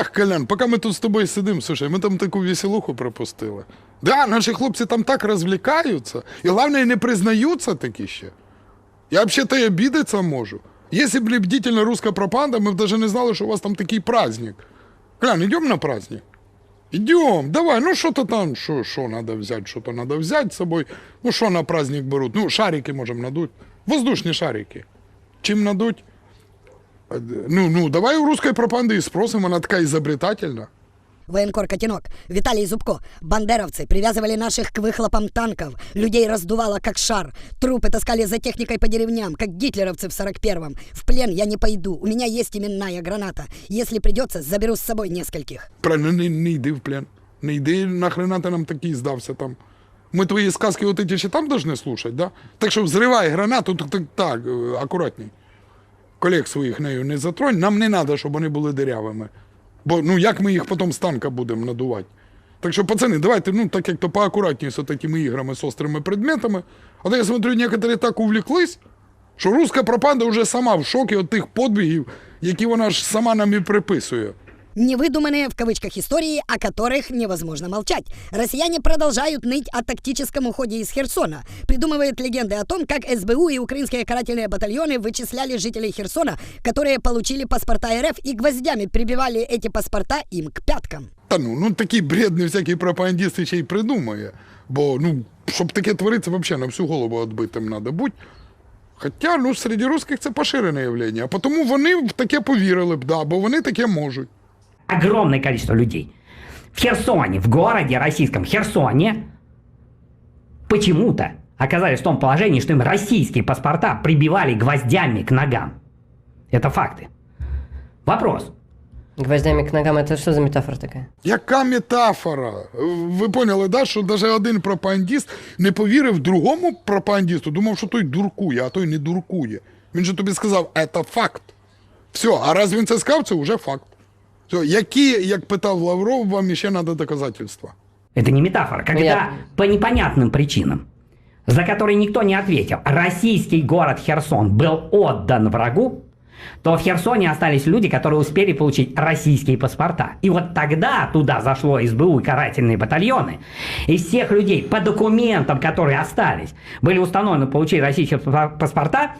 Ех, Колян, поки ми тут з тобою сидимо, слушай, ми там таку веселуху пропустили. Да, наші хлопці там так розвлікаються, і головне, не признаються такі ще. Я взагалі-то і обідатися можу. Якщо б не бдительна руська пропаганда, ми б навіть не знали, що у вас там такий праздник. Колян, йдемо на праздник? Идем, давай, ну что-то там, что, что надо взять, что-то надо взять с собой. Ну что на праздник берут? Ну, шарики можем надуть. Воздушные шарики. Чим надуть? Э, Ну, ну, давай у русской пропаганды и спросим, она такая изобретательна. Военкор Котенок, Виталий Зубко, бандеровцы привязывали наших к выхлопам танков, людей раздувало как шар, трупы таскали за техникой по деревням, как гитлеровцы в 41-м. В плен я не пойду, у меня есть именная граната. Если придется, заберу с собой нескольких. Правильно, не, не йди в плен. Не йди, нахрена ти нам такий здався там. Мы твои сказки вот эти ще там должны слушать, да? Так що взривай гранату, так, так, так е, акуратней. Колег своїх нею не затронь. Нам не треба, щоб вони були дирявими. Бо ну як ми їх потім з танка будемо надувати? Так що, пацани, давайте, ну, так як то поакуратніше з такими іграми з острими предметами. А то я смотрю, некоторі так увлеклись, що руська пропаганда вже сама в шокі від тих подвигів, які вона ж сама нам і приписує. Невыдуманные в кавычках истории, о которых невозможно молчать. Россияне продолжают ныть о тактическом уходе из Херсона. Придумывают легенды о том, как СБУ и украинские карательные батальоны вычисляли жителей Херсона, которые получили паспорта РФ и гвоздями прибивали эти паспорта им к пяткам. Та ну, ну такий бред не всякий пропагандист ще й придумає. Бо, ну, щоб таке твориться, взагалі на всю голову відбитим треба бути. Хоча, ну, серед русських це поширене явлення. А тому вони в таке повірили б, да, бо вони таке можуть. огромное количество людей в Херсоне, в городе российском Херсоне, почему-то оказались в том положении, что им российские паспорта прибивали гвоздями к ногам. Это факты. Вопрос. Гвоздями к ногам это что за метафора такая? Яка метафора? Ви поняли, да, що навіть один пропагандист не повірив другому пропагандисту, думав, що той дуркує, а той не дуркує. Він же тобі сказав, це факт. Все, а раз він це сказав, це вже факт. Все, які, як питав Лавров, вам ще треба доказательства? Это не метафора. Когда Я- по непонятным причинам, за которые никто не ответил, российский город Херсон был отдан врагу, то в Херсоне остались люди, которые успели получить российские паспорта. И вот тогда туда зашло СБУ и карательные батальоны. Из всех людей по документам, которые остались, были установлены получить российские паспор- паспорта,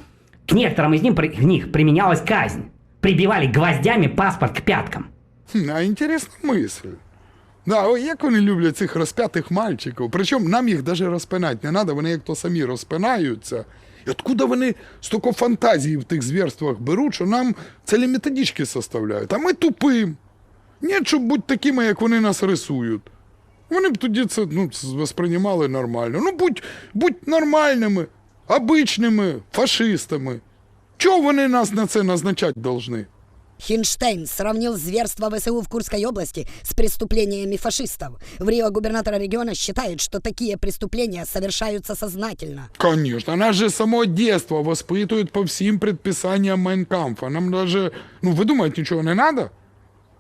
к некоторым из них, при- в них применялась казнь. Прибивали гвоздями паспорт к пяткам. Хм, а інтересна мисль. Да, як вони люблять цих розп'ятих мальчиків. Причому нам їх навіть розпинати не треба, вони як то самі розпинаються. І откуда вони стільки фантазії в тих звірствах беруть, що нам цілі методички составляють. А ми тупим. Ні, щоб бути такими, як вони нас рисують. Вони б тоді це ну, восприймали нормально. Ну, будь, будь нормальними, обичними фашистами. Чого вони нас на це назначати повинні? Хинштейн сравнил зверство ВСУ в Курской области с преступлениями фашистов. В Рио губернатор региона считает, что такие преступления совершаются сознательно. Конечно, нас же с самого детства воспитывают по всем предписаниям Майнкамфа. Нам даже, ну, выдумать ничего не надо.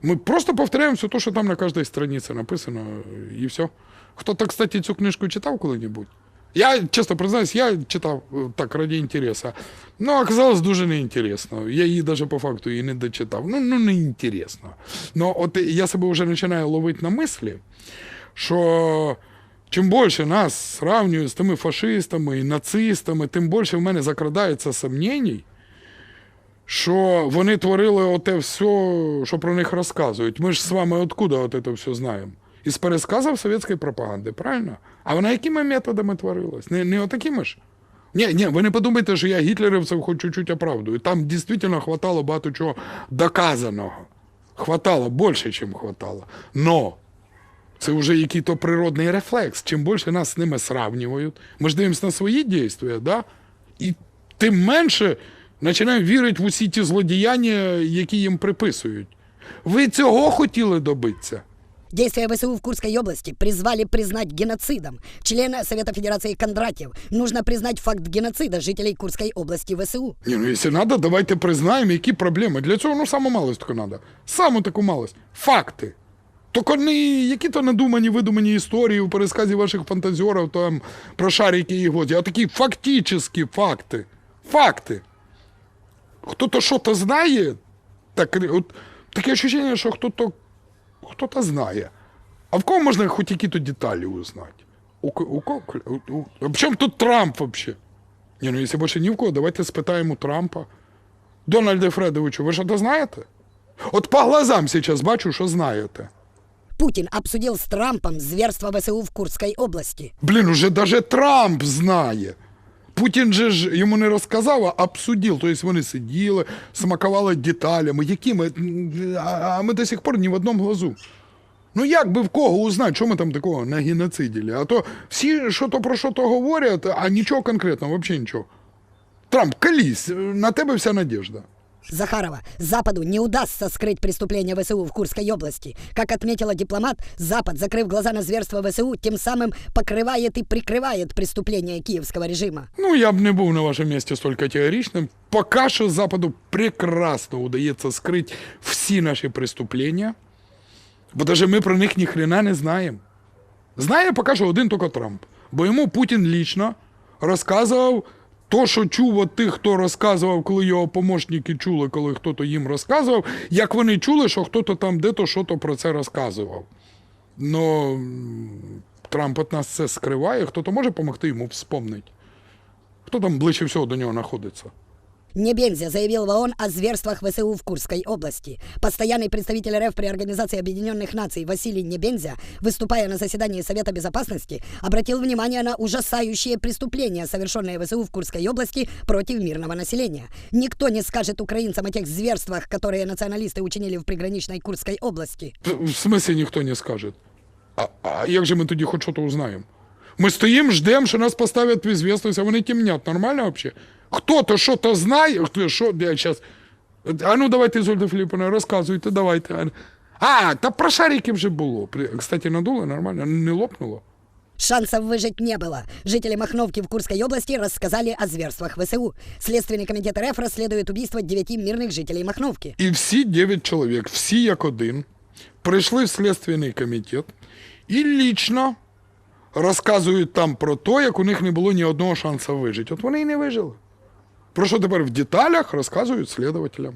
Мы просто повторяем все то, что там на каждой странице написано, и все. Кто-то, кстати, цю книжку читав коли-небудь? Я, чесно признаюсь, я читав е, так раді інтересу. Ну, оказалось дуже неінтересно. Я її навіть по факту і не дочитав. Ну, ну неінтересно. Ну, от я себе вже починаю ловити на мислі, що чим більше нас сравнюють з тими фашистами і нацистами, тим більше в мене закрадається сумнінь, що вони творили оте все, що про них розказують. Ми ж з вами откуда от це все знаємо? Із пересказів совєтської пропаганди, правильно? А вона якими методами творилась? Не, не отакими ж? Ні, ні, ви не подумайте, що я гітлерівців хоч чуть-чуть оправдую. Там дійсно хватало багато чого доказаного. Хватало більше, чим хватало. Но це вже який-то природний рефлекс. Чим більше нас з ними сравнюють, ми ж дивимося на свої дійства, да? і тим менше починаємо вірити в усі ті злодіяння, які їм приписують. Ви цього хотіли добитися? Действия ВСУ в Курской области призвали признать геноцидом. Член Совета Федерации Кондратьев. Нужно признать факт геноцида жителей Курской области ВСУ. Ні, ну якщо треба, давайте признаємо, які проблеми. Для цього ну саму малость тільки треба. Саму таку малость. Факти. Тільки не які то надумані, видумані історії у пересказі ваших фантазіорів там про шарики і гвозді, а такі фактичні факти. Факти. Хто-то що-то знає, так, от, таке відчуття, що хто-то хто-то знає. А в кого можна хоч які-то деталі узнати? У, у? У, у, в чому тут Трамп вообще? Ні, ну якщо більше ні в кого, давайте спитаємо Трампа. Дональде Фредовичу, ви що-то знаєте? От по глазам зараз бачу, що знаєте. Путин обсудил с Трампом зверство ВСУ в Курской области. Блін, уже даже Трамп знає. Путін же ж йому не розказав, а обсудив. Тобто вони сиділи, смакували деталями, якими, а ми до сих пор ні в одному глазу. Ну як би в кого узнати, що ми там такого на геноциділі? А то всі що то про що то говорять, а нічого конкретного, взагалі нічого. Трамп, колись, на тебе вся надежда. Захарова, Западу не удастся скрыть преступления ВСУ в Курской области. Как отметила дипломат, Запад, закрыв глаза на зверство ВСУ, тем самым покрывает и прикрывает преступления киевского режима. Ну, я б не був на вашому місці столь категоричним. Поки що Западу прекрасно удається скрити всі наші преступлення, бо навіть ми про них ні хрена не знаємо. Знає поки що один тільки Трамп. Бо йому Путін лічно розказував то, що чув от тих, хто розказував, коли його помощники чули, коли хтось їм розказував, як вони чули, що хтось там де-то що-то про це розказував. Ну Трамп від нас це скриває, хто-то може допомогти йому вспомнити. Хто там ближче всього до нього знаходиться? Небензя заявил в ООН о зверствах ВСУ в Курской области. Постоянный представитель РФ при Организации Объединенных Наций Василий Небензя, выступая на заседании Совета Безопасности, обратил внимание на ужасающие преступления, совершенные ВСУ в Курской области против мирного населения. Никто не скажет украинцам о тех зверствах, которые националисты учинили в приграничной Курской области. В смислі ніхто не скаже. А, а як же ми тоді хоч що-то узнаємо? Ми стоїмо, ждемо, що нас поставлять в известность, а вони темнять. Нормально взагалі? Хто-то що-то знає, хто що, я зараз. А ну давайте, Зольда Філіпповна, розказуйте, давайте. А, та про шарики вже було. При- Кстати, надуло нормально, не лопнуло. Шансов выжить не было. Жители Махновки в Курской области рассказали о зверствах ВСУ. Следственный комитет РФ расследует убийство девяти мирных жителей Махновки. І всі 9 чоловік, всі як один, прийшли в Слідственний комітет і лічно розказують там про те, як у них не було ні одного шансу вижити. От вони і не вижили. Про що тепер в деталях розказують слідователям.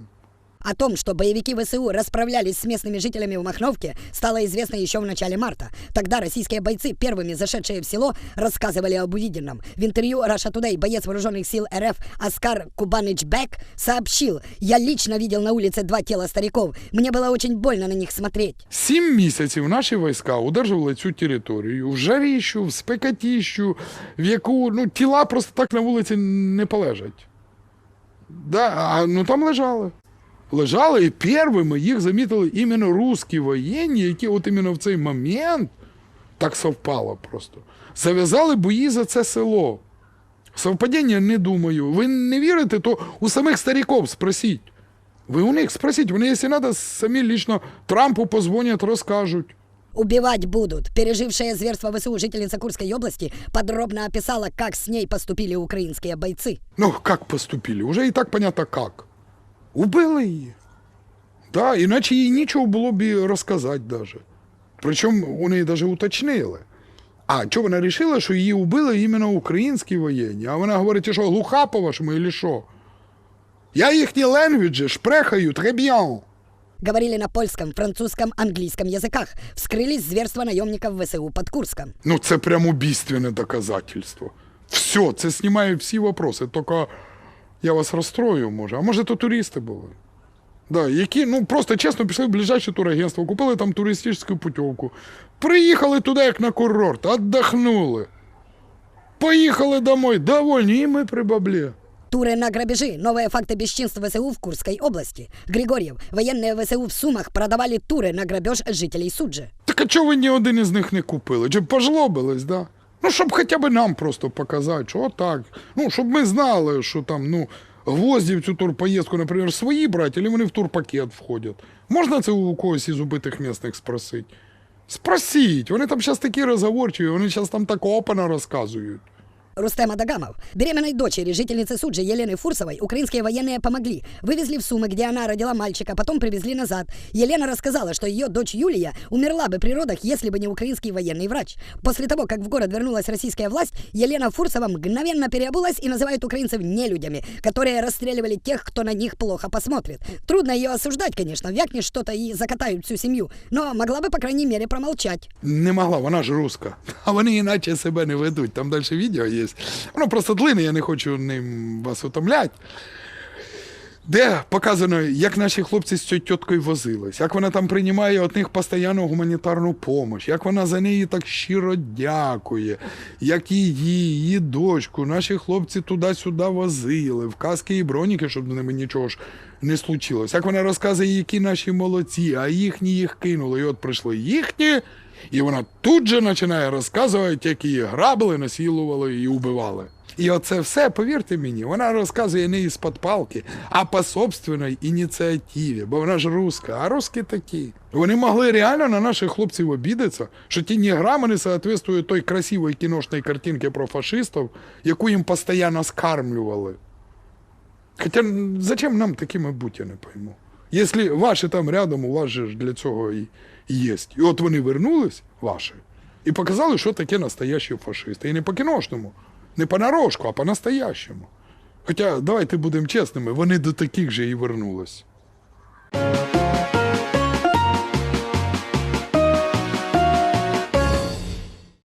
О том, что боевики ВСУ расправлялись с местными жителями в Махновке, стало известно еще в начале марта. Тогда российские бойцы, первыми зашедшие в село, рассказывали об увиденном. В интервью Russia Today боец вооруженных сил РФ Оскар Кубаныч Бек сообщил, «Я лично видел на улице два тела стариков. Мне было очень больно на них смотреть». Сім місяців наші війська удержували цю територію в жаріщу, в спекатіщу, в яку ну, тіла просто так на вулиці не полежать. Да, а, ну там лежали. Лежали, і першими їх замітили іменно русські воєнні, які от іменно в цей момент, так совпало просто, зав'язали бої за це село. Совпадіння не думаю. Ви не вірите, то у самих стариків спросіть. Ви у них спросіть, вони, якщо треба, самі лично Трампу позвонять, розкажуть. Убивать будут. Пережившая зверство ВСУ жительница Курской области подробно описала, как с ней поступили украинские бойцы. Ну, як поступили? Уже і так понятно, як. Убили її. Да, іначе їй нічого було б і розказати даже. Причому неї навіть уточнили. А чого вона вирішила, що її убили іменно українські воєнні? А вона говорить, що глуха по-вашому, или що? Я їхні ленгвіджі шпрехаю треб'ян. Говорили на польском, французском, английском языках. Вскрылись зверства наемников ВСУ под Курском. Ну, це прям убийственне доказательство. Все, це знімає всі вопроси. Тільки я вас розстрою, може. А може, то туристи були. Да, які, ну просто чесно, пішли в ближайше турагентство, купили там туристичну путівку. Приїхали туди, як на курорт, віддохнули. Поїхали домой, довольні, і ми при баблі. Туры на грабежи. Новые факты бесчинств ВСУ в Курской области. Григорьев. Военные ВСУ в Сумах продавали туры на грабеж жителей Суджи. Так а чого ви ні один із них не купили? Чи пожлобились, да? Ну, щоб хоча б нам просто показати, що отак. Ну, щоб ми знали, що там, ну, гвозді в цю турпоїздку, наприклад, свої брати, або вони в турпакет входять. Можна це у когось із убитих місних спросити? Спросіть, вони там зараз такі розговорчі, вони зараз там так опана розказують. Рустем Адагамов. Беременной дочери жительницы Суджи Елены Фурсовой украинские военные помогли. Вывезли в Сумы, где она родила мальчика, потом привезли назад. Елена рассказала, что ее дочь Юлия умерла бы при родах, если бы не украинский военный врач. После того, как в город вернулась российская власть, Елена Фурсова мгновенно переобулась и называет украинцев нелюдями, которые расстреливали тех, кто на них плохо посмотрит. Трудно ее осуждать, конечно, вякнет что-то и закатают всю семью, но могла бы, по крайней мере, промолчать. Не могла, вона ж руска. А вони іначе себе не ведуть. Там далі відео Є. Воно просто длинне, я не хочу ним вас утомляти. Де показано, як наші хлопці з цією тіткою возились, як вона там приймає від них постійну гуманітарну допомогу, як вона за неї так щиро дякує, як її, її дочку, наші хлопці туди-сюди возили, в каски і броніки, щоб з ними нічого ж не случилось. Як вона розказує, які наші молодці, а їхні їх кинули. І от прийшли їхні, і вона тут же починає розказувати, як її грабили, насилували і убивали. І оце все, повірте мені, вона розказує не із-під палки, а по собственній ініціативі, бо вона ж руска, а русські такі. Вони могли реально на наших хлопців обідатися, що ті ні грама не соответствують той красивої кіношної картинки про фашистів, яку їм постійно скармлювали. Хоча зачем нам такими бути, я не пойму. Якщо ваші там рядом, у вас же для цього і є. І от вони вернулись, ваші, і показали, що таке настоящі фашисти. І не по кіношному, не по нарошку, а по-настоящому. Хоча, давайте будемо чесними, вони до таких же і вернулись.